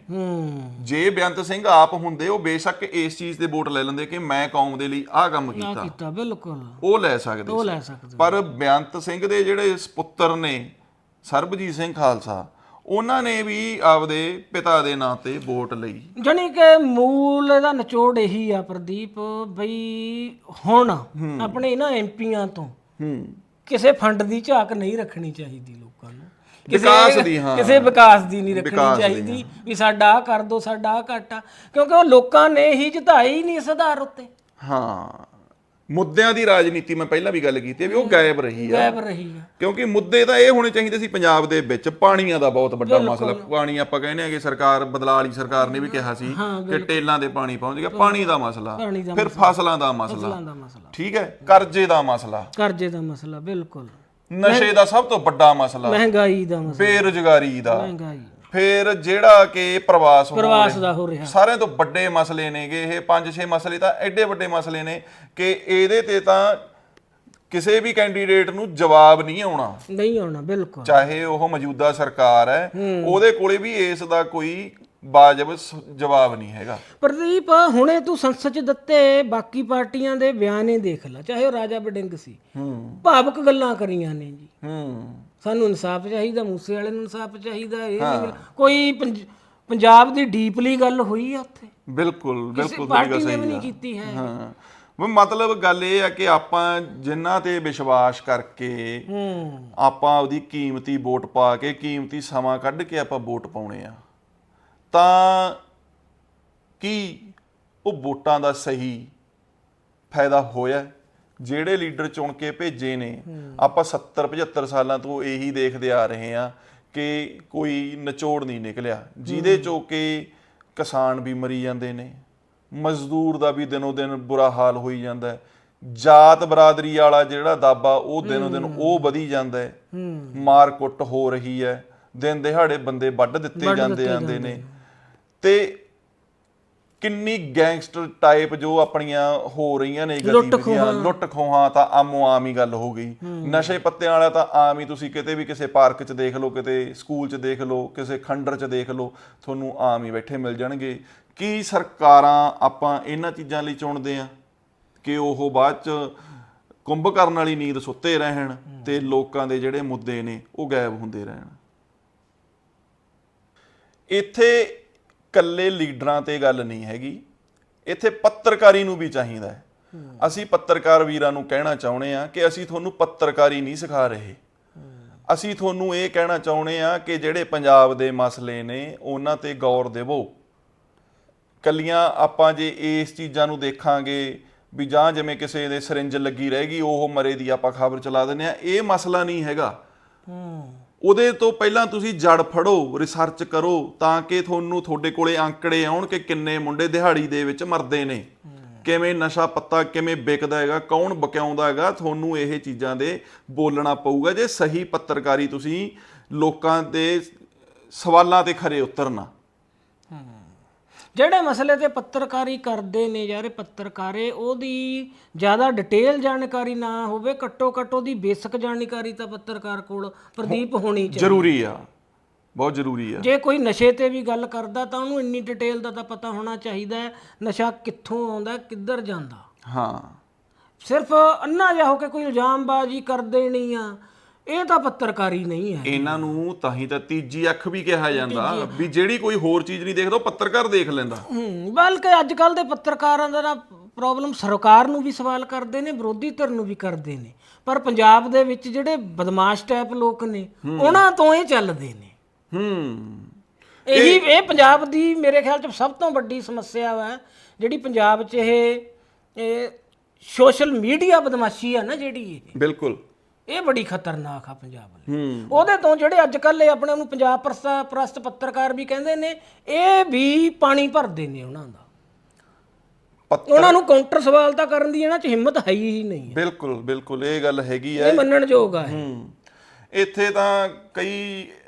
ਜੇ ਬੇਅੰਤ ਸਿੰਘ ਆਪ ਹੁੰਦੇ ਉਹ ਬੇਸ਼ੱਕ ਇਸ ਚੀਜ਼ ਤੇ ਵੋਟ ਲੈ ਲੈਂਦੇ ਕਿ ਮੈਂ ਕੌਮ ਦੇ ਲਈ ਆਹ ਕੰਮ ਨਾ ਕੀਤਾ। ਕੀਤਾ ਬਿਲਕੁਲ। ਉਹ ਲੈ ਸਕਦੇ ਉਹ ਸੀ। ਲੈ ਸਕਦੇ ਪਰ ਬੇਅੰਤ ਸਿੰਘ ਦੇ ਜਿਹੜੇ ਪੁੱਤਰ ਨੇ ਸਰਬਜੀਤ ਸਿੰਘ ਖਾਲਸਾ ਉਹਨਾਂ ਨੇ ਵੀ ਆਪਦੇ ਪਿਤਾ ਦੇ ਨਾਂ ਤੇ ਵੋਟ ਲਈ। ਜਣੀ ਕਿ ਮੂਲ ਇਹਦਾ ਨਿਚੋੜ ਇਹੀ ਆ ਪ੍ਰਦੀਪ ਬਈ ਹੁਣ ਆਪਣੇ ਇਹਨਾਂ ਐਮਪੀਆਂ ਤੋਂ ਹੂੰ। ਕਿਸੇ ਫੰਡ ਦੀ ਝਾਕ ਨਹੀਂ ਰੱਖਣੀ ਚਾਹੀਦੀ ਲੋਕਾਂ ਨੂੰ। ਕਿਸੇ- ਵਿਕਾਸ ਦੀ, ਹਾਂ। ਕਿਸੇ ਵਿਕਾਸ ਦੀ ਨਹੀਂ ਰੱਖਣੀ ਦੀ, ਚਾਹੀਦੀ ਵੀ ਸਾਡਾ ਆਹ ਕਰ ਦੋ ਸਾਡਾ ਆਹ ਘਾਟਾ। ਕਿਉਂਕਿ ਉਹ ਲੋਕਾਂ ਨੇ ਹੀ ਜਿਤਾਈ ਨਹੀਂ ਇਸ ਆਧਾਰ ਉੱਤੇ। ਹਾਂ। ਮੁੱਦਿਆਂ ਦੀ ਰਾਜਨੀਤੀ ਮੈਂ ਪਹਿਲਾਂ ਵੀ ਗੱਲ ਕੀਤੀ ਹੈ ਵੀ ਉਹ ਗਾਇਬ ਰਹੀ ਆ। ਗਾਇਬ ਰਹੀ ਆ। ਕਿਉਂਕਿ ਮੁੱਦੇ ਤਾਂ ਇਹ ਹੋਣੇ ਚਾਹੀਦੇ ਸੀ ਪੰਜਾਬ ਦੇ ਵਿੱਚ ਪਾਣੀਆਂ ਦਾ ਬਹੁਤ ਵੱਡਾ ਮਸਲਾ। ਪਾਣੀ ਆਪਾਂ ਕਹਿੰਦੇ ਆ ਕਿ ਸਰਕਾਰ ਬਦਲਾਅ ਵਾਲੀ ਸਰਕਾਰ ਨੇ ਵੀ ਕਿਹਾ ਸੀ ਕਿ ਟੇਲਾਂ ਦੇ ਪਾਣੀ ਪਹੁੰਚ ਗਿਆ ਪਾਣੀ ਦਾ ਮਸਲਾ ਫਿਰ ਫਸਲਾਂ ਦਾ ਮਸਲਾ। ਫਸਲਾਂ ਦਾ ਮਸਲਾ। ਠੀਕ ਹੈ ਕਰਜ਼ੇ ਦਾ ਮਸਲਾ। ਕਰਜ਼ੇ ਦਾ ਮਸਲਾ ਬਿਲਕੁਲ। ਨਸ਼ੇ ਦਾ ਸਭ ਤੋਂ ਵੱਡਾ ਮਸਲਾ। ਮਹਿੰਗਾਈ ਦਾ ਮਸਲਾ। ਬੇਰੁਜ਼ਗਾਰੀ ਦਾ। ਮਹਿੰਗਾਈ। ਫਿਰ ਜਿਹੜਾ ਕਿ ਪ੍ਰਵਾਸ ਹੋ ਪ੍ਰਵਾਸ ਦਾ ਹੋ ਰਿਹਾ। ਸਾਰਿਆਂ ਤੋਂ ਵੱਡੇ ਮਸਲੇ ਨੇਗੇ ਇਹ ਪੰਜ ਛੇ ਮਸਲੇ ਤਾਂ ਐਡੇ ਵੱਡੇ ਮਸਲੇ ਨੇ ਕਿ ਇਹਦੇ ਤੇ ਤਾਂ ਕਿਸੇ ਵੀ ਕੈਂਡੀਡੇਟ ਨੂੰ ਜਵਾਬ ਨਹੀਂ ਆਉਣਾ। ਨਹੀਂ ਆਉਣਾ ਬਿਲਕੁਲ। ਚਾਹੇ ਉਹ ਮੌਜੂਦਾ ਸਰਕਾਰ ਹੈ। ਉਹਦੇ ਕੋਲੇ ਵੀ ਇਸ ਦਾ ਕੋਈ ਵਾਜਬ ਸ- ਜਵਾਬ ਨਹੀਂ ਹੈਗਾ। ਪ੍ਰਦੀਪ ਹੁਣੇ ਤੂੰ ਸੰਸਦ ਚ ਦਿੱਤੇ ਬਾਕੀ ਪਾਰਟੀਆਂ ਦੇ ਬਿਆਨ ਦੇਖ ਲੈ ਚਾਹੇ ਉਹ ਰਾਜਾ ਬਡਿੰਗ ਸੀ। ਹੂੰ। ਭਾਵਕ ਗੱਲਾਂ ਕਰੀਆਂ ਨੇ ਜੀ। ਹੂੰ। ਸਾਨੂੰ ਇਨਸਾਫ ਚਾਹੀਦਾ ਮੂਸੇ ਵਾਲੇ ਨੂੰ ਇਨਸਾਫ ਚਾਹੀਦਾ ਇਹ ਨਹੀਂ ਮਿਲ- ਕੋਈ ਪੰਜ- ਪੰਜਾਬ ਦੀ ਡੀਪਲੀ ਗੱਲ ਹੋਈ ਆ ਉੱਥੇ? ਬਿਲਕੁਲ ਬਿਲਕੁਲ ਤੁਹਾਡੀ ਪਾਰਟੀ ਗੱਲ ਨੇ ਵੀ ਸਹੀ ਨਹੀਂ ਕੀਤੀ ਹੈ ਹਾਂ। ਵੀ ਮਤਲਬ ਗੱਲ ਇਹ ਆ ਕਿ ਆਪਾਂ ਜਿਨ੍ਹਾਂ ਤੇ ਵਿਸ਼ਵਾਸ ਕਰਕੇ ਹੂੰ। ਆਪਾਂ ਉਹਦੀ ਕੀਮਤੀ ਵੋਟ ਪਾ ਕੇ ਕੀਮਤੀ ਸਮਾਂ ਕੱਢ ਕੇ ਆਪਾਂ ਵੋਟ ਪਾਉਣੇ ਆ। ਤਾਂ ਕੀ ਉਹ ਵੋਟਾਂ ਦਾ ਸਹੀ ਫਾਇਦਾ ਹੋਇਆ ਜਿਹੜੇ ਲੀਡਰ ਚੁਣ ਕੇ ਭੇਜੇ ਨੇ ਆਪਾਂ 70 75 ਸਾਲਾਂ ਤੋਂ ਇਹੀ ਦੇਖਦੇ ਆ ਰਹੇ ਆ ਕਿ ਕੋਈ ਨਿਚੋੜ ਨਹੀਂ ਨਿਕਲਿਆ। ਜਿਹਦੇ ਚੋਂ ਕਿ ਕਿਸਾਨ ਵੀ ਮਰੀ ਜਾਂਦੇ ਨੇ ਮਜ਼ਦੂਰ ਦਾ ਵੀ ਦਿਨੋ ਦਿਨ ਬੁਰਾ ਹਾਲ ਹੋਈ ਜਾਂਦਾ ਹੈ। ਜਾਤ ਬਰਾਦਰੀ ਵਾਲਾ ਜਿਹੜਾ ਦਾਬਾ ਉਹ ਦਿਨੋ ਦਿਨ ਉਹ ਵਧੀ ਜਾਂਦਾ ਮਾਰ ਕੁੱਟ ਹੋ ਰਹੀ ਹੈ। ਦਿਨ ਦਿਹਾੜੇ ਬੰਦੇ ਵੱਢ ਦਿੱਤੇ ਜਾਂਦੇ ਆਂਦੇ ਨੇ। ਤੇ ਕਿੰਨੀ ਗੈਂਗਸਟਰ ਟਾਈਪ ਜੋ ਆਪਣੀਆਂ ਹੋ ਰਹੀਆਂ ਨੇ ਗਤੀਵਿਧੀਆਂ ਲੁੱਟ ਖੋਹਾਂ ਤਾਂ ਆਮੋ ਆਮ ਹੀ ਗੱਲ ਹੋ ਗਈ। ਨਸ਼ੇ ਪੱਤਿਆਂ ਵਾਲਾ ਤਾਂ ਆਮ ਹੀ ਤੁਸੀਂ ਕਿਤੇ ਵੀ ਕਿਸੇ ਪਾਰਕ 'ਚ ਦੇਖ ਲਓ ਕਿਤੇ ਸਕੂਲ 'ਚ ਦੇਖ ਲਓ ਕਿਸੇ ਖੰਡਰ 'ਚ ਦੇਖ ਲਓ ਤੁਹਾਨੂੰ ਆਮ ਹੀ ਬੈਠੇ ਮਿਲ ਜਾਣਗੇ। ਕੀ ਸਰਕਾਰਾਂ ਆਪਾਂ ਇਹਨਾਂ ਚੀਜ਼ਾਂ ਲਈ ਚੁਣਦੇ ਆ? ਕਿ ਉਹ ਬਾਅਦ 'ਚ ਕੁੰਭ ਕਰਨ ਵਾਲੀ ਨੀਂਦ ਸੁੱਤੇ ਰਹਿਣ ਤੇ ਲੋਕਾਂ ਦੇ ਜਿਹੜੇ ਮੁੱਦੇ ਨੇ ਉਹ ਗਾਇਬ ਹੁੰਦੇ ਰਹਿਣ। ਇੱਥੇ ਕੱਲੇ ਲੀਡਰਾਂ ਤੇ ਗੱਲ ਨਹੀਂ ਹੈਗੀ। ਇੱਥੇ ਪੱਤਰਕਾਰੀ ਨੂੰ ਵੀ ਚਾਹੀਦਾ ਹੈ। ਅਸੀਂ ਪੱਤਰਕਾਰ ਵੀਰਾਂ ਨੂੰ ਕਹਿਣਾ ਚਾਹੁੰਦੇ ਆ ਕਿ ਅਸੀਂ ਤੁਹਾਨੂੰ ਪੱਤਰਕਾਰੀ ਨਹੀਂ ਸਿਖਾ ਰਹੇ। ਅਸੀਂ ਤੁਹਾਨੂੰ ਇਹ ਕਹਿਣਾ ਚਾਹੁੰਦੇ ਆ ਕਿ ਜਿਹੜੇ ਪੰਜਾਬ ਦੇ ਮਸਲੇ ਨੇ, ਉਹਨਾਂ ਤੇ ਗੌਰ ਦੇਵੋ। ਕੱਲੀਆਂ ਆਪਾਂ ਜੇ ਇਸ ਚੀਜ਼ਾਂ ਨੂੰ ਦੇਖਾਂਗੇ ਵੀ ਜਾਂ ਜਿਵੇਂ ਕਿਸੇ ਦੇ ਸਰਿੰਜ ਲੱਗੀ ਰਹੇਗੀ ਉਹ ਮਰੇ ਦੀ ਆਪਾਂ ਖਬਰ ਚਲਾ ਦਿੰਦੇ ਆ ਇਹ ਮਸਲਾ ਨਹੀਂ ਹੈਗਾ। ਹੂੰ ਉਹਦੇ ਤੋਂ ਪਹਿਲਾਂ ਤੁਸੀਂ ਜੜ ਫੜੋ, ਰਿਸਰਚ ਕਰੋ ਤਾਂ ਕਿ ਤੁਹਾਨੂੰ ਤੁਹਾਡੇ ਕੋਲੇ ਅੰਕੜੇ ਆਉਣ ਕਿ ਕਿੰਨੇ ਮੁੰਡੇ ਦਿਹਾੜੀ ਦੇ ਵਿੱਚ ਮਰਦੇ ਨੇ। ਕਿਵੇਂ ਨਸ਼ਾ ਪੱਤਾ ਕਿਵੇਂ ਵਿਕਦਾ ਹੈਗਾ, ਕੌਣ ਬਕਿਆਉਂਦਾ ਹੈਗਾ, ਤੁਹਾਨੂੰ ਇਹ ਚੀਜ਼ਾਂ ਦੇ ਬੋਲਣਾ ਪਊਗਾ ਜੇ ਸਹੀ ਪੱਤਰਕਾਰੀ ਤੁਸੀਂ ਲੋਕਾਂ ਦੇ ਸਵਾਲਾਂ ਤੇ ਖਰੇ ਉਤਰਨਾ। ਜਿਹੜੇ ਮਸਲੇ ਤੇ ਪੱਤਰਕਾਰੀ ਕਰਦੇ ਨੇ ਯਾਰ ਇਹ ਪੱਤਰਕਾਰੇ ਉਹਦੀ ਜ਼ਿਆਦਾ ਡਿਟੇਲ ਜਾਣਕਾਰੀ ਨਾ ਹੋਵੇ ਘੱਟੋ ਘੱਟ ਉਹਦੀ ਬੇਸਿਕ ਜਾਣਕਾਰੀ ਤਾਂ ਪੱਤਰਕਾਰ ਕੋਲ ਪ੍ਰਦੀਪ ਹੋਣੀ ਚਾਹੀਦੀ। ਜ਼ਰੂਰੀ ਆ ਬਹੁਤ ਜ਼ਰੂਰੀ ਆ। ਜੇ ਕੋਈ ਨਸ਼ੇ ਤੇ ਵੀ ਗੱਲ ਕਰਦਾ ਤਾਂ ਉਹਨੂੰ ਇੰਨੀ ਡਿਟੇਲ ਦਾ ਤਾਂ ਪਤਾ ਹੋਣਾ ਚਾਹੀਦਾ ਹੈ ਨਸ਼ਾ ਕਿੱਥੋਂ ਆਉਂਦਾ ਕਿੱਧਰ ਜਾਂਦਾ। ਹਾਂ। ਸਿਰਫ ਅੰਨਾ ਜਿਹਾ ਹੋ ਕੇ ਕੋਈ ਇਲਜ਼ਾਮਬਾਜ਼ੀ ਕਰ ਦੇਣੀ ਆ। ਇਹ ਤਾਂ ਪੱਤਰਕਾਰੀ ਨਹੀਂ ਹੈ। ਇਹਨਾਂ ਨੂੰ ਤਾਂ ਹੀ ਤਾਂ ਤੀਜੀ ਅੱਖ ਵੀ ਕਿਹਾ ਜਾਂਦਾ ਵੀ ਜਿਹੜੀ ਕੋਈ ਹੋਰ ਚੀਜ਼ ਨਹੀਂ ਦੇਖਦਾ ਉਹ ਪੱਤਰਕਾਰ ਦੇਖ ਲੈਂਦਾ। ਹੂੰ ਬਲਕਿ ਅੱਜ ਕੱਲ ਦੇ ਪੱਤਰਕਾਰਾਂ ਦਾ ਨਾ ਪ੍ਰੋਬਲਮ ਸਰਕਾਰ ਨੂੰ ਵੀ ਸਵਾਲ ਕਰਦੇ ਨੇ ਵਿਰੋਧੀ ਧਿਰ ਨੂੰ ਵੀ ਕਰਦੇ ਨੇ। ਪਰ ਪੰਜਾਬ ਦੇ ਵਿੱਚ ਜਿਹੜੇ ਬਦਮਾਸ਼ ਟਾਈਪ ਲੋਕ ਨੇ ਉਹਨਾਂ ਤੋਂ ਇਹ ਚੱਲਦੇ ਨੇ। ਹੂੰ। ਇਹੀ ਇਹ ਪੰਜਾਬ ਦੀ ਮੇਰੇ ਖਿਆਲ ਚ ਸਭ ਤੋਂ ਵੱਡੀ ਸਮੱਸਿਆ ਵਾ ਜਿਹੜੀ ਪੰਜਾਬ 'ਚ ਇਹ ਇਹ ਸੋਸ਼ਲ ਮੀਡੀਆ ਬਦਮਾਸ਼ੀ ਆ ਨਾ ਜਿਹੜੀ ਇਹ। ਬਿਲਕੁਲ। ਇਹ ਬੜੀ ਖਤਰਨਾਕ ਆ ਪੰਜਾਬ ਲਈ। ਹੂੰ। ਉਹਦੇ ਤੋਂ ਜਿਹੜੇ ਅੱਜ ਕੱਲ੍ਹ ਇਹ ਆਪਣੇ ਨੂੰ ਪੰਜਾਬ ਪ੍ਰਸਤਾ ਪ੍ਰਸਤ ਪੱਤਰਕਾਰ ਵੀ ਕਹਿੰਦੇ ਨੇ ਇਹ ਵੀ ਪਾਣੀ ਭਰਦੇ ਨੇ ਉਹਨਾਂ ਦਾ। ਪੱਤਰ ਉਹਨਾਂ ਨੂੰ ਕਾਊਂਟਰ ਸਵਾਲ ਤਾਂ ਕਰਨ ਦੀ ਇਹਨਾਂ 'ਚ ਹਿੰਮਤ ਹੈ ਹੀ ਨਹੀਂ। ਬਿਲਕੁਲ ਬਿਲਕੁਲ ਇਹ ਗੱਲ ਹੈਗੀ ਇਹ ਹੈ ਮੰਨਣ ਯੋਗ ਆ ਇਹ। ਹੂੰ। ਇੱਥੇ ਤਾਂ ਕਈ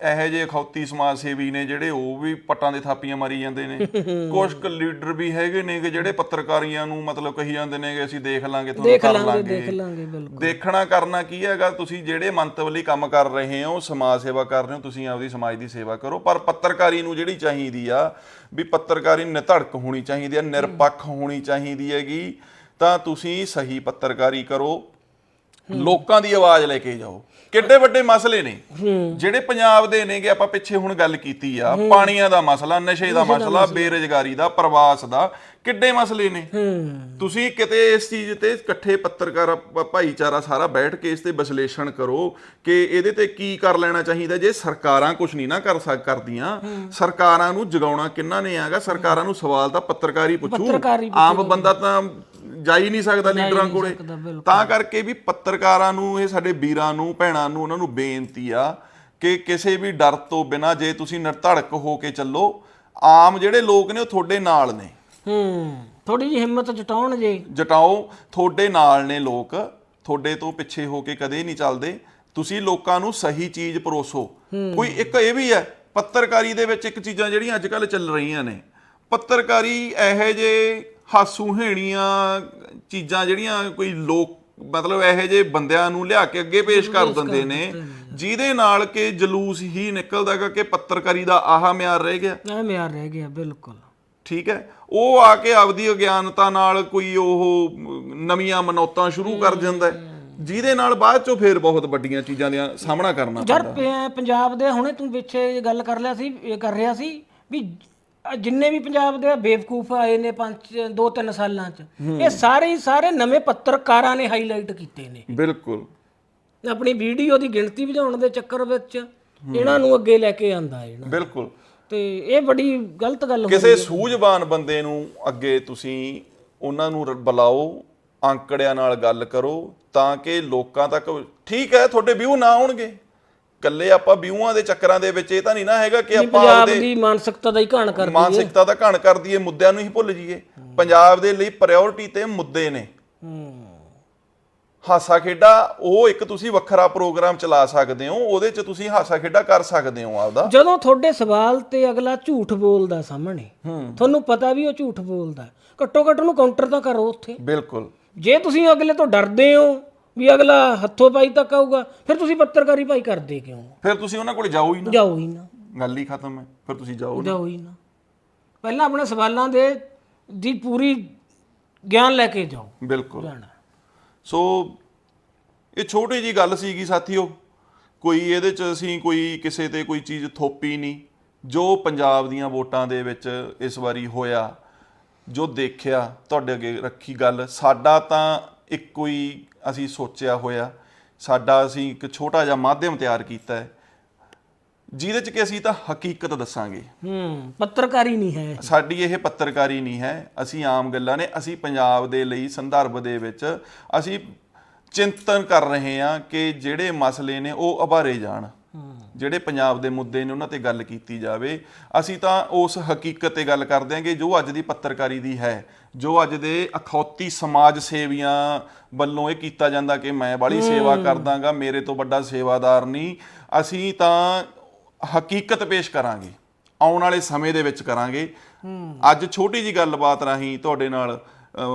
ਇਹੋ ਜਿਹੇ ਖੌਤੀ ਸਮਾਜ ਸੇਵੀ ਨੇ ਜਿਹੜੇ ਉਹ ਵੀ ਪੱਟਾਂ ਦੇ ਥਾਪੀਆਂ ਮਾਰੀ ਜਾਂਦੇ ਨੇ। ਕੁਝ ਕੁ ਲੀਡਰ ਵੀ ਹੈਗੇ ਨੇ ਕਿ ਜਿਹੜੇ ਪੱਤਰਕਾਰੀਆਂ ਨੂੰ ਮਤਲਬ ਕਹੀ ਜਾਂਦੇ ਨੇ ਕਿ ਅਸੀਂ ਦੇਖ ਲਾਂਗੇ ਤੁਹਾਨੂੰ ਕਰ ਲਾਂਗੇ ਦੇਖ ਲਾਂਗੇ ਲਾਂਗੇ ਬਿਲਕੁਲ। ਦੇਖਣਾ ਕਰਨਾ ਕੀ ਹੈਗਾ? ਤੁਸੀਂ ਜਿਹੜੇ ਮੰਤਵਲੀ ਕੰਮ ਕਰ ਰਹੇ ਹੋ ਸਮਾਜ ਸੇਵਾ ਕਰ ਰਹੇ ਹੋ ਤੁਸੀਂ ਆਪਦੀ ਸਮਾਜ ਦੀ ਸੇਵਾ ਕਰੋ। ਪਰ ਪੱਤਰਕਾਰੀ ਨੂੰ ਜਿਹੜੀ ਚਾਹੀਦੀ ਆ ਵੀ ਪੱਤਰਕਾਰੀ ਨਿਧੜਕ ਹੋਣੀ ਚਾਹੀਦੀ ਆ ਨਿਰਪੱਖ ਹੋਣੀ ਚਾਹੀਦੀ ਹੈਗੀ ਤਾਂ ਤੁਸੀਂ ਸਹੀ ਪੱਤਰਕਾਰੀ ਕਰੋ। ਲੋਕਾਂ ਦੀ ਆਵਾਜ਼ ਲੈ ਕੇ ਜਾਓ। ਕਿੱਡੇ ਵੱਡੇ ਮਸਲੇ ਨੇ। ਜਿਹੜੇ ਪੰਜਾਬ ਦੇ ਨੇਗੇ ਆਪਾਂ ਪਿੱਛੇ ਹੁਣ ਗੱਲ ਕੀਤੀ ਆ। ਪਾਣੀਆਂ ਦਾ ਮਸਲਾ ਨਸ਼ੇ ਦਾ ਮਸਲਾ ਬੇਰੁਜ਼ਗਾਰੀ ਦਾ ਪ੍ਰਵਾਸ ਦਾ ਕਿੱਡੇ ਮਸਲੇ ਨੇ। ਤੁਸੀਂ ਕਿਤੇ ਇਸ ਚੀਜ਼ ਤੇ ਇਕੱਠੇ ਪੱਤਰਕਾਰ ਭਾਈਚਾਰਾ ਸਾਰਾ ਬੈਠ ਕੇ ਇਸ ਤੇ ਵਿਸ਼ਲੇਸ਼ਣ ਕਰੋ ਕਿ ਇਹਦੇ ਤੇ ਕੀ ਕਰ ਲੈਣਾ ਚਾਹੀਦਾ। ਜੇ ਸਰਕਾਰਾਂ ਕੁਝ ਨਹੀਂ ਨਾ ਕਰ ਸਕ ਕਰਦੀਆਂ ਸਰਕਾਰਾਂ ਨੂੰ ਜਗਾਉਣਾ ਕਿੰਨਾ ਨੇ ਆਗਾ ਸਰਕਾਰਾਂ ਨੂੰ ਸਵਾਲ ਤਾਂ ਪੱਤਰਕਾਰੀ ਪੁੱਛੂ। ਆਮ ਬੰਦਾ ਤਾਂ ਜਾ ਹੀ ਨਹੀਂ ਸਕਦਾ ਲੀਡਰਾਂ ਕੋਲੇ। ਤਾਂ ਕਰਕੇ ਵੀ ਪੱਤਰਕਾਰਾਂ ਨੂੰ ਇਹ ਸਾਡੇ ਵੀਰਾਂ ਨੂੰ ਭੈਣਾਂ ਨੂੰ ਉਹਨਾਂ ਨੂੰ ਬੇਨਤੀ ਆ ਕਿ ਕਿਸੇ ਵੀ ਡਰ ਤੋਂ ਬਿਨਾ ਜੇ ਤੁਸੀਂ ਨਿਰਧੜਕ ਹੋ ਕੇ ਚੱਲੋ ਆਮ ਜਿਹੜੇ ਲੋਕ ਨੇ ਉਹ ਤੁਹਾਡੇ ਨਾਲ ਨੇ। ਹੂੰ ਥੋੜੀ ਜਿਹੀ ਹਿੰਮਤ ਜਟਾਉਣ ਜੇ। ਜਟਾਓ ਤੁਹਾਡੇ ਨਾਲ ਨੇ ਲੋਕ। ਤੁਹਾਡੇ ਤੋਂ ਪਿੱਛੇ ਹੋ ਕੇ ਕਦੇ ਨਹੀਂ ਚੱਲਦੇ। ਤੁਸੀਂ ਲੋਕਾਂ ਨੂੰ ਸਹੀ ਚੀਜ਼ ਪਰੋਸੋ। ਕੋਈ ਇੱਕ ਇਹ ਵੀ ਹੈ ਪੱਤਰਕਾਰੀ ਦੇ ਵਿੱਚ ਇੱਕ ਚੀਜ਼ਾਂ ਜਿਹੜੀਆਂ ਅੱਜ ਕੱਲ ਚੱਲ ਰਹੀਆਂ ਨੇ। ਪੱਤਰਕਾਰੀ ਇਹੋ ਜੇ ਹਾਸੂ ਹੈਣੀਆਂ ਚੀਜ਼ਾਂ ਜਿਹੜੀਆਂ ਕੋਈ ਲੋਕ ਮਤਲਬ ਇਹੋ ਜੇ ਬੰਦਿਆਂ ਨੂੰ ਲਿਆ ਕੇ ਅੱਗੇ ਪੇਸ਼ ਕਰ ਦਿੰਦੇ ਨੇ ਜਿਹਦੇ ਨਾਲ ਕਿ ਜਲੂਸ ਹੀ ਨਿਕਲਦਾ ਹੈਗਾ ਕਿ ਪੱਤਰਕਾਰੀ ਦਾ ਆਹ ਮਿਆਰ ਰਹਿ ਗਿਆ। ਐ ਮਿਆਰ ਰਹਿ ਗਿਆ ਬਿਲਕੁਲ। ਠੀਕ ਹੈ? ਉਹ ਆ ਕੇ ਆਪਦੀ ਅਗਿਆਨਤਾ ਨਾਲ ਕੋਈ ਉਹ ਨਵੀਆਂ ਮਨੌਤਾਂ ਸ਼ੁਰੂ ਕਰ ਜਾਂਦਾ ਹੈ ਜਿਹਦੇ ਨਾਲ ਬਾਅਦ ਚੋਂ ਫੇਰ ਬਹੁਤ ਵੱਡੀਆਂ ਚੀਜ਼ਾਂ ਦਾ ਸਾਹਮਣਾ ਕਰਨਾ ਯਾਰ ਪ- ਪੰਜਾਬ ਦੇ ਹੁਣੇ ਤੂੰ ਪਿੱਛੇ ਗੱਲ ਕਰ ਲਿਆ ਸੀ ਇਹ ਕਰ ਰਿਹਾ ਸੀ ਵੀ ਆਹ ਜਿੰਨੇ ਵੀ ਪੰਜਾਬ ਦੇ ਬੇਵਕੂਫ ਆਏ ਨੇ ਪੰਜ ਦੋ ਤਿੰਨ ਸਾਲਾਂ ਚ ਇਹ ਸਾਰੇ ਹੀ ਸਾਰੇ ਨਵੇਂ ਪੱਤਰਕਾਰਾਂ ਨੇ ਹਾਈਲਾਈਟ ਕੀਤੇ ਨੇ। ਬਿਲਕੁਲ। ਆਪਣੀ ਵੀਡੀਓ ਦੀ ਗਿਣਤੀ ਵਧਾਉਣ ਦੇ ਚੱਕਰ ਵਿੱਚ ਇਹਨਾਂ ਨੂੰ ਅੱਗੇ ਲੈ ਕੇ ਆਂਦਾ ਹੈ ਇਹਨਾਂ। ਬਿਲਕੁਲ। ਤੇ ਇਹ ਬੜੀ ਗਲਤ ਗੱਲ ਹੋਈ ਕਿਸੇ ਸੂਝਵਾਨ ਬੰਦੇ ਨੂੰ ਅੱਗੇ ਤੁਸੀਂ ਉਹਨਾਂ ਨੂੰ ਰ- ਬੁਲਾਓ ਆંકੜਿਆਂ ਨਾਲ ਗੱਲ ਕਰੋ ਤਾਂ ਕਿ ਲੋਕਾਂ ਤੱਕ ਠੀਕ ਹੈ ਤੁਹਾਡੇ ਵਿਊ ਨਾ ਆਉਣਗੇ। ਕੱਲੇ ਆਪਾਂ ਵਿਊਆਂ ਦੇ ਚੱਕਰਾਂ ਦੇ ਵਿੱਚ ਇਹ ਤਾਂ ਨਹੀਂ ਨਾ ਹੈਗਾ ਕਿ ਆਪਾਂ ਪੰਜਾਬ ਦੀ ਮਾਨਸਿਕਤਾ ਦਾ ਹੀ ਘਾਣ ਕਰਦੀ ਹੈ ਮਾਨਸਿਕਤਾ ਦਾ ਘਣ ਕਰ ਦਈਏ ਮੁੱਦਿਆਂ ਨੂੰ ਹੀ ਭੁੱਲ ਜਾਈਏ। ਪੰਜਾਬ ਦੇ ਲਈ ਪ੍ਰਾਇੋਰਟੀ ਤੇ ਮੁੱਦੇ ਨੇ। ਹਾਸਾ ਖੇਡਾ ਉਹ ਇੱਕ ਤੁਸੀਂ ਵੱਖਰਾ ਪ੍ਰੋਗਰਾਮ ਚਲਾ ਸਕਦੇ ਹੋ ਉਹਦੇ 'ਚ ਤੁਸੀਂ ਹਾਸਾ ਖੇਡਾ ਕਰ ਸਕਦੇ ਹੋ ਆਪਦਾ। ਜਦੋਂ ਤੁਹਾਡੇ ਸਵਾਲ ਤੇ ਅਗਲਾ ਝੂਠ ਬੋਲਦਾ ਸਾਹਮਣੇ ਤੁਹਾਨੂੰ ਪਤਾ ਵੀ ਉਹ ਝੂਠ ਬੋਲਦਾ। ਘੱਟੋ ਘੱਟ ਉਹਨੂੰ ਕਾਊਂਟਰ ਤਾਂ ਕਰੋ ਉੱਥੇ। ਬਿਲਕੁਲ। ਜੇ ਤੁਸੀਂ ਅਗਲੇ ਤੋਂ ਡਰਦੇ ਹੋ ਵੀ ਅਗਲਾ ਹੱਥੋਂ ਪਾਈ ਤੱਕ ਆਊਗਾ ਫਿਰ ਤੁਸੀਂ ਪੱਤਰਕਾਰੀ ਭਾਈ ਕਰਦੇ ਕਿਉਂ? ਫਿਰ ਤੁਸੀਂ ਉਹਨਾਂ ਕੋਲ ਜਾਓ ਹੀ ਨਾ। ਜਾਓ ਹੀ ਨਾ। ਗੱਲ ਹੀ ਖਤਮ ਹੈ ਫਿਰ ਤੁਸੀਂ ਜਾਓ ਨਾ। ਜਾਓ ਹੀ ਨਾ। ਪਹਿਲਾਂ ਆਪਣੇ ਸਵਾਲਾਂ ਦੇ ਦੀ ਪੂਰੀ ਗਿਆਨ ਲੈ ਕੇ ਜਾਓ। ਬਿਲਕੁਲ। ਜਾਣਾ। ਸੋ ਇਹ ਛੋਟੀ ਜੀ ਗੱਲ ਸੀਗੀ ਸਾਥੀਓ ਕੋਈ ਇਹਦੇ 'ਚ ਅਸੀਂ ਕੋਈ ਕਿਸੇ ਤੇ ਕੋਈ ਚੀਜ਼ ਥੋਪੀ ਨਹੀਂ। ਜੋ ਪੰਜਾਬ ਦੀਆਂ ਵੋਟਾਂ ਦੇ ਵਿੱਚ ਇਸ ਵਾਰੀ ਹੋਇਆ ਜੋ ਦੇਖਿਆ ਤੁਹਾਡੇ ਅੱਗੇ ਰੱਖੀ ਗੱਲ ਸਾਡਾ ਤਾਂ ਇੱਕੋ ਹੀ ਅਸੀਂ ਸੋਚਿਆ ਹੋਇਆ। ਸਾਡਾ ਅਸੀਂ ਇੱਕ ਛੋਟਾ ਜਿਹਾ ਮਾਧਿਅਮ ਤਿਆਰ ਕੀਤਾ ਹੈ। ਜਿਹਦੇ 'ਚ ਕਿ ਅਸੀਂ ਤਾਂ ਹਕੀਕਤ ਦੱਸਾਂਗੇ। ਹੂੰ ਪੱਤਰਕਾਰੀ ਨਹੀਂ ਹੈ ਸਾਡੀ ਇਹ ਪੱਤਰਕਾਰੀ ਨਹੀਂ ਹੈ। ਅਸੀਂ ਆਮ ਗੱਲਾਂ ਨੇ ਅਸੀਂ ਪੰਜਾਬ ਦੇ ਲਈ ਸੰਦਰਭ ਦੇ ਵਿੱਚ ਅਸੀਂ ਚਿੰਤਨ ਕਰ ਰਹੇ ਹਾਂ ਕਿ ਜਿਹੜੇ ਮਸਲੇ ਨੇ ਉਹ ਉਭਾਰੇ ਜਾਣ। ਜਿਹੜੇ ਪੰਜਾਬ ਦੇ ਮੁੱਦੇ ਨੇ ਉਹਨਾਂ ਤੇ ਗੱਲ ਕੀਤੀ ਜਾਵੇ ਅਸੀਂ ਤਾਂ ਉਸ ਹਕੀਕਤ ਤੇ ਗੱਲ ਕਰਦੇ ਹਾਂ ਕਿ ਜੋ ਅੱਜ ਦੀ ਪੱਤਰਕਾਰੀ ਦੀ ਹੈ ਜੋ ਅੱਜ ਦੇ ਅਖੌਤੀ ਸਮਾਜ ਸੇਵੀਆਂ ਵੱਲੋਂ ਇਹ ਕੀਤਾ ਜਾਂਦਾ ਕਿ ਮੈਂ ਬਾਲੀ ਸੇਵਾ ਕਰਦਾਗਾ ਮੇਰੇ ਤੋਂ ਵੱਡਾ ਸੇਵਾਦਾਰ ਨਹੀਂ ਅਸੀਂ ਤਾਂ ਹਕੀਕਤ ਪੇਸ਼ ਕਰਾਂਗੇ ਆਉਣ ਵਾਲੇ ਸਮੇਂ ਦੇ ਵਿੱਚ ਕਰਾਂਗੇ। ਅੱਜ ਛੋਟੀ ਜੀ ਗੱਲਬਾਤ ਰਾਹੀਂ ਤੁਹਾਡੇ ਨਾਲ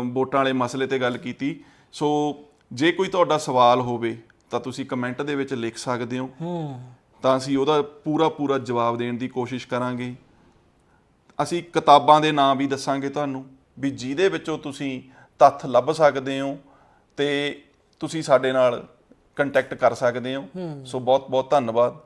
ਵੋਟਾਂ ਵਾਲੇ ਮਸਲੇ ਤੇ ਗੱਲ ਕੀਤੀ। ਸੋ ਜੇ ਕੋਈ ਤੁਹਾਡਾ ਸਵਾਲ ਹੋਵੇ ਤਾਂ ਤੁਸੀਂ ਕਮੈਂਟ ਦੇ ਵਿੱਚ ਲਿਖ ਸਕਦੇ ਹੋ। ਹੂੰ। ਤਾਂ ਅਸੀਂ ਉਹਦਾ ਪੂਰਾ ਪੂਰਾ ਜਵਾਬ ਦੇਣ ਦੀ ਕੋਸ਼ਿਸ਼ ਕਰਾਂਗੇ। ਅਸੀਂ ਕਿਤਾਬਾਂ ਦੇ ਨਾਮ ਵੀ ਦੱਸਾਂਗੇ ਤੁਹਾਨੂੰ ਵੀ ਜਿਹਦੇ ਵਿੱਚੋਂ ਤੁਸੀਂ ਤੱਥ ਲੱਭ ਸਕਦੇ ਹੋ ਤੇ ਤੁਸੀਂ ਸਾਡੇ ਨਾਲ ਕੰਟੈਕਟ ਕਰ ਸਕਦੇ ਹੋ। ਸੋ ਬਹੁਤ ਬਹੁਤ ਧੰਨਵਾਦ।